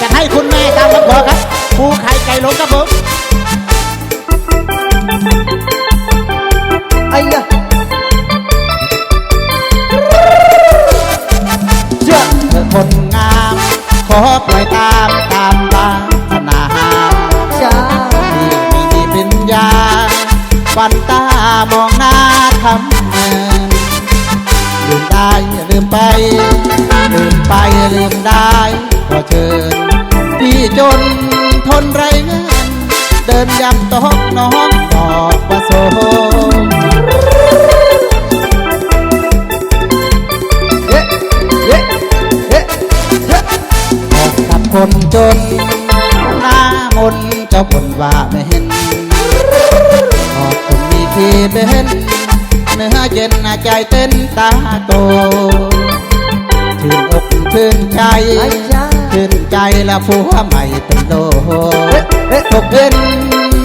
จะให้คุณแม่ตามคำขอครับปูไข่ไก่หลงครับผมไอ้ยะเจ้าเธอคนงาม ขอปล่อยตามตามบาสนาจ้าที่ไม่มีปัญญาวันตามองหน้าทำเมินลืมได้ลืมไป ลืมไปลืมได้ ขอเชิญพี่จนทนไรเงินเดินยำตอกน้องดอกประสงเย้เย้เย้เย้บอกกับคนจน หน้ามนเจ้าบ่นว่าไม่เห็นขอบคุณมีที่เป็นเนื้อเย็นใจเต้นตาโตชื่นอกชื่นใจ ไอ้จ้าชื่นใจและผัวใหม่เป็นโลเอ๊ะเอ๊ะตกเย็น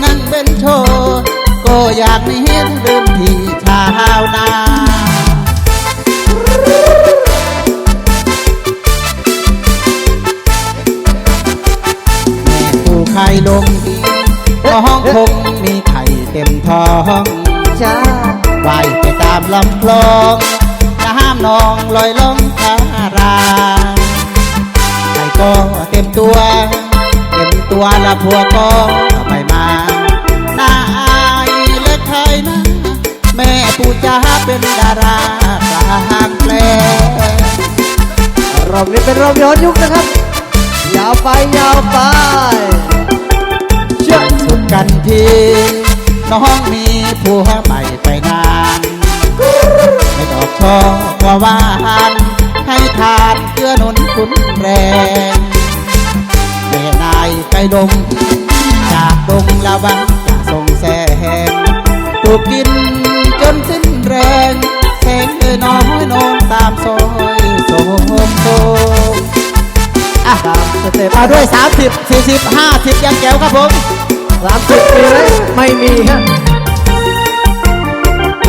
นั่งเป็นโชว์ก็อยากมีเห็นลืมที่ชาวนาแม่ปูไข่ลงท้องคงมีไข่เต็มท้องจ้าว่ายไปตามลำคลองน้ำนองลอยลงทารางไข่ ก็เต็มตัว เต็มตัวละพัวก็ไม่มาหน้าอายและใครนะแม่ปูจ้าเป็นดาราทหารแปลรอบนี้เป็นรอบย้อนยุคนะครับ ยาวไปยาวไปเชื่อสุดกันทีน้องมีผัวใหม่ไปนานไม่ด อกช่อว่าหวานให้ทานเกื้อหนุนคุณแรงแม่นายไก่ดง จากดงละวังจะส่งแสงถูกกินจนสิ้นแรงแสงเอ่ยน้อยนอนตามซอยโสมโสมอะตามสเต็ปมาด้วย 30 40 50 ยังแก้วครับผม สามสิบมีไหมไม่มีฮะ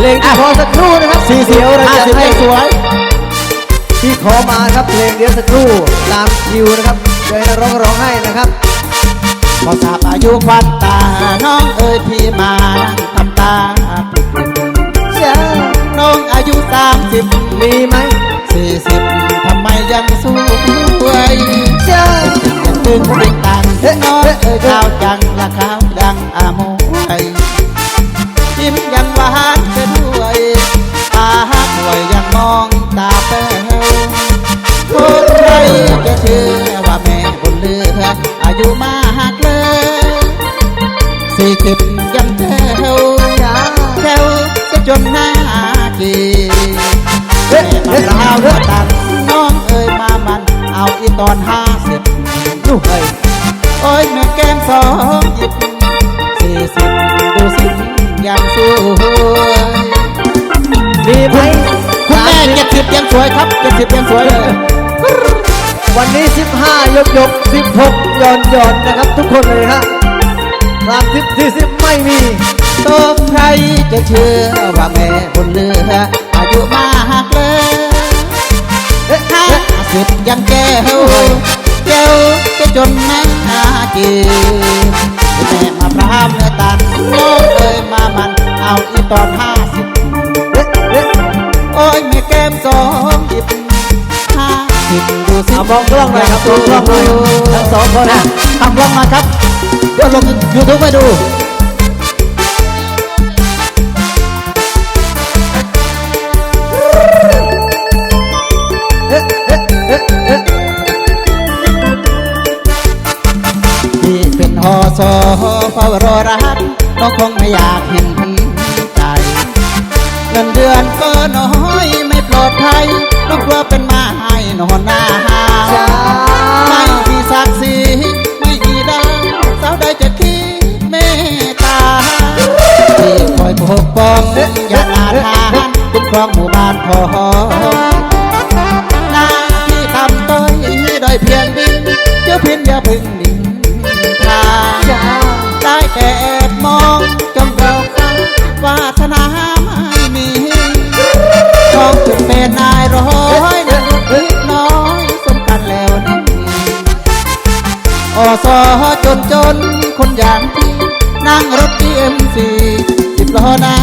เพลงที่ขอสักครู่นะครับ40เดี๋ยวเราจะ50ให้ยังสวยที่ขอมาครับเพลงเดียวสักครู่ตามคิวนะครับเดี๋ยวให้ร้องร้องให้นะครับพอทราบอายุควันตาน้องเอ๋ยพี่มานั่งทำตาปริบปริบจ้าน้องอายุสามสิบมีไหมสี่สิบทำไมยังสวยจ้ายังตึงเป็นตังน้องเอ๋ยขาวจังละขาวดังอามวย อาอีตอนห้าสิบดูเฮ้ยโอ้ยแม่แก้มสองหยิบสี่สิบดูสิยังสวยมีไหมคุณแม่เจ็ดสิบยังสวยครับเจ็ดสิบยังสวยเลยวันนี้ 15 ยกยก 16 ย่อนย่อนนะครับ ทุกคนเลยฮะ30 40ไม่มีตกใครจะเชื่อว่าแม่ ห้าเอ๊ะสิบยังแก้วแก้วจะจนหน้ากีแม่มาพรามเนื้อตันน้องเอ้ยมามันเอาอีตอนห้าสิบเอ๊ะเอ๊ะโอ้ยแม่แก้มสองหยิบห้าสิบดูสิเอามองกล้องหน่อยครับมองกล้องหน่อยทั้งสองคนนะทำกล้องมาครับเดี๋ยวลงยูทูบไปดู สอเฝ้ารอรักน้องคงไม่อยากเห็นใจเงินเดือนก็น้อยไม่ปลอดภัยน้องกลัวเป็นมาให้นอนหน้าหาจ้าไม่มีศักดิ์ศรีไม่มีดาวสาวใดจะคิดเมตตาที่คอยปกป้องอย่าอาถรรพ์คุ้มครองหมู่บ้านพอหน้าที่ทำต้อยโดอยเพียงดินเจ้าพินอย่าพึ่งนินทาจ้า ได้แต่แอบมองจ้องเราฟังวาสนาไม่มีน้องถึงเป็นนายร้อยนะนิดน้อยสมกันแล้วนี่อสอจนจนคนอย่างพี่นั่งรถดีเอ็มซีสิบล้อหน้า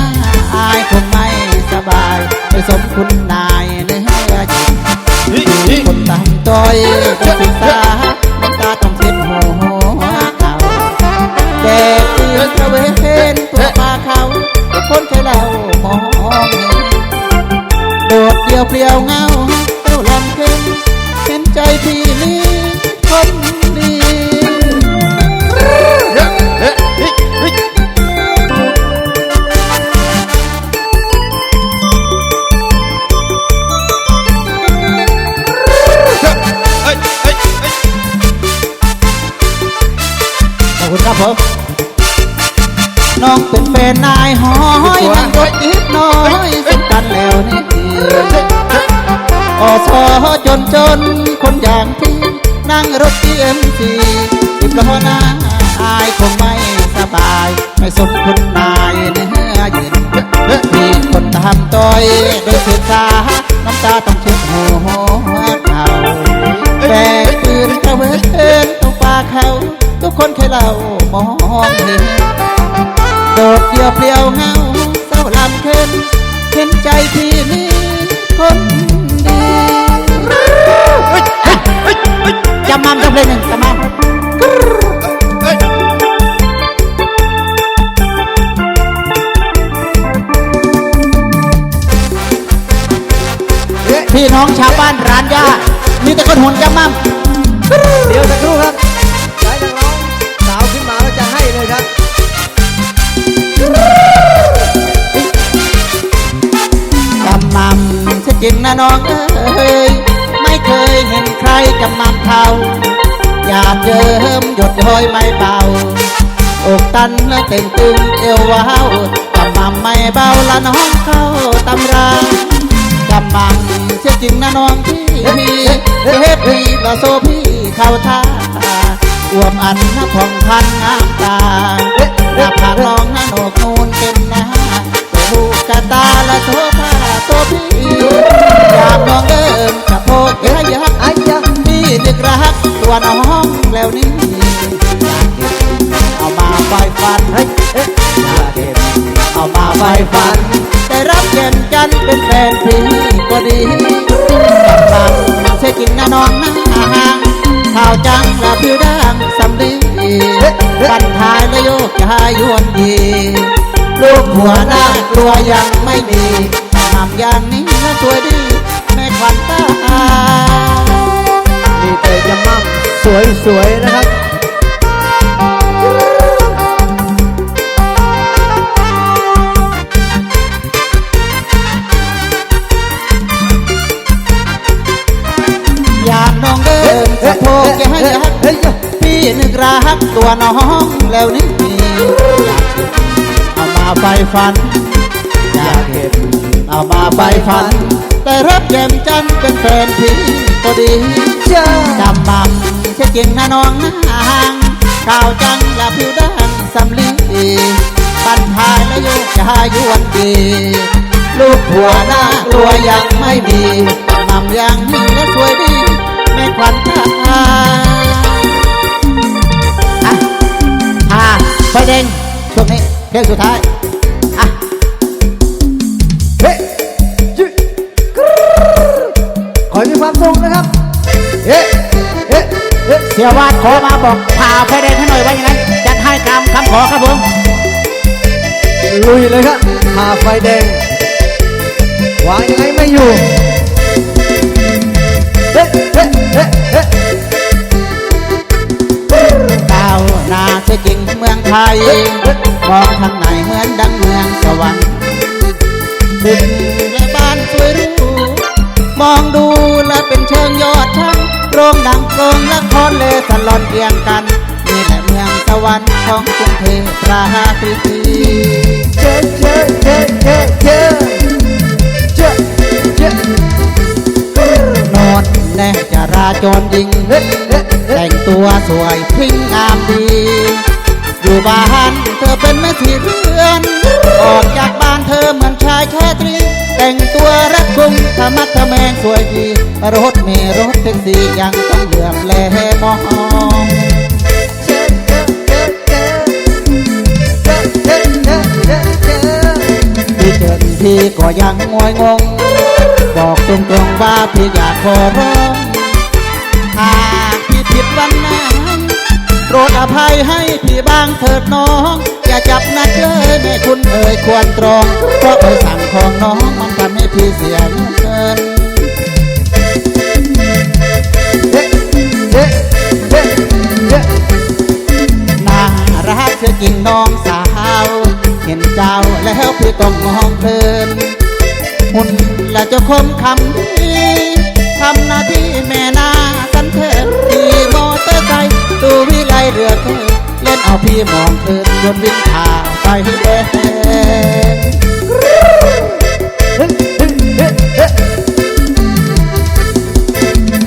อายคงไม่สบายไม่สมคุณนายเนื้อหญิคนตั้งต้อยต้องศึกษาน้ำตาต้องเช็ดหัว ดเดือนตะเวนตัวปลาเขาทุกคนใช้เรามองเห็นโดดเดียวเปลี่ยวเงาเต้าลำเค็นเห็นใจพี่นี้คนดีขอบคุณครับผม น้องเป็นแฟนนายหอยนั่งรถอีกน้อยสมกันแล้วนี่อสอจนจนคนอย่างพี่นั่งรถเอ็มซีสิบล้อหน้าอายคงไม่สบาย ไม่สมคุณนายเนื้อเย็นพี่คนทำต้อยโดยศึกษาน้ำตาต้องเช็ดหัวเขาแบกปืนตะเวนต้องปาเขา ทุกคนเคยเล่ามองเห็น โดดเดียวเปลี่ยวเหงาเศร้าลำเค็นเห็นใจพี่นี้คนดีจำมั่มจำเพลงหนึ่งจำมั่มพี่น้องชาวบ้านร้านยามีแต่คนหุ่นจำมั่มเดี๋ยวสัก น้องเอ้ยไม่เคยเห็นใครจำมั่มเท่าอยากเจิมหยดย้อยไม่เบาอกตันและเต่งตึงเอวว้าวจำมั่มไม่เบาละน้องเข้าตำราจำมั่มเชื่อจริงนะน้องพี่เทพพี่ละโซพี่เข้าท่าอวมอันนะผ่องพันงามตาหน้าผากน้องนะโหนกนูนเป็นหน้าตัวลูกะตาละโซผ้าโซพี่ อยากน้องเอิมกะโพกเอ้ยยักไอ้ยะพี่นึกรักตัวน้องแล้วนี่อยากเก็บเอามาไฟฟันเฮ้ยอยากเก็บเอามาไฟฟัน แต่รับเย็นจันเป็นแฟนพี่ก็ดีกำลังใช่จริงนะน้องนะห่างข่าวจังและผิวด่างสำลีบันทายและโยกย้ายยวนดีลูกหัวหน้ากลัวยังไม่มีทำอย่างนี้นะสวยดี ตัวน้องแล้วนี่เอามาไฟฟันอยากเก็บเอามาไฟฟัน แต่รับแก้มจันเป็นแฟนพี่ก็ดีเจ้าจำมั่มใช่จริงนะน้องนะห่างข่าวจังและผิวด่างสำลีปันทายและโยกยายวนดีลูกหัวหน้าตัวยังไม่มีหม่ำย่างนี้และสวยดีแม่ขวัญตาอะอ่า ฟแดงช่วงนี้เพลงสุดท้ายอะเฮ้ยยึกรู๊ดขอให้มีความสุขนะครับเฮ้เฮ้เฮ้เสียวาดขอมาบอกพาไฟแดงให้หน่อยว่าอย่างนั้นจัดให้ตามคำขอครับผมลุยเลยครับผ่าไฟแดงวางยังไงไม่อยู่เฮ้เฮ้เฮ้เฮ้ นาเสียจริงเมืองไทย มองทางไหนเหมือนดังเมืองสวรรค์ตึกและบ้านสวยหรูมองดูและเป็นเชิงยอดชันโรงหนังโรงละครเลสลอนเรียงกัน นี่แหละเมืองสวรรค์ของกรุงเทพราตรีเจ๊เจ๊เจ๊เจ๊เจ๊เจ๊เจ๊โนอน แน่จะราจรยิงแต่งตัวสวยวิ่งงามดี อยู่บ้านเธอเป็นแม่ทีเรือน ออกจากบ้านเธอเหมือนชายแค่ตรี แต่งตัวรักคุมธรรมะทะแมงสวยดี รถเมรถเป็นสีอยังต้องเหลือบแลมองที่เจอที่ก็ยังงวยงง บอกตรงๆว่าพี่อยากขอร้องหากพี่ผิดวันนั้นโปรดอภัยให้พี่บ้างเถิดน้อง อย่าจับนักเลยแม่คุณเอ่ยควรตรอง เพราะใบสั่งของน้องมันทำให้พี่เสียเงินน่ารักเสียจริงน้องสาว เห็นเจ้าแล้วพี่ก็มอง คมคำดีทำหน้าที่แม่นาสันเทินขี่มอเตอร์ไซค์ตูวิไลเรือเธอเล่นเอาพี่มองเพลินจนวิ่งผ่าไปแดงเฮ้เฮ้เฮ้เฮ้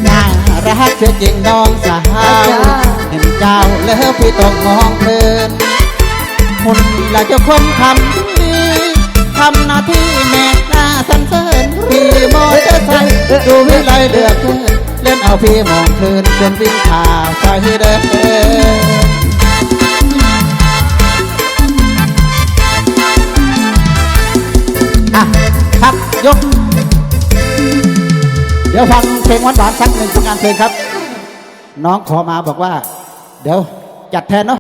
น่ารักเสียจริงน้องสาวเห็นเจ้าแล้วพี่ต้องมองเพลินหุ่นละเจะคมคำดี ทำหน้าที่แม่นาสันเทินขี่มอเตอร์ไซค์ตูวิไลเรือเธอเล่นเอาพี่มองเพลินจนวิ่งผ่าไปแดงอะครับยก เดี๋ยวฟังเพลงหวานๆสักหนึ่งผลงานเพลงครับ น้องขอมาบอกว่า เดี๋ยวจัดแทนเนาะ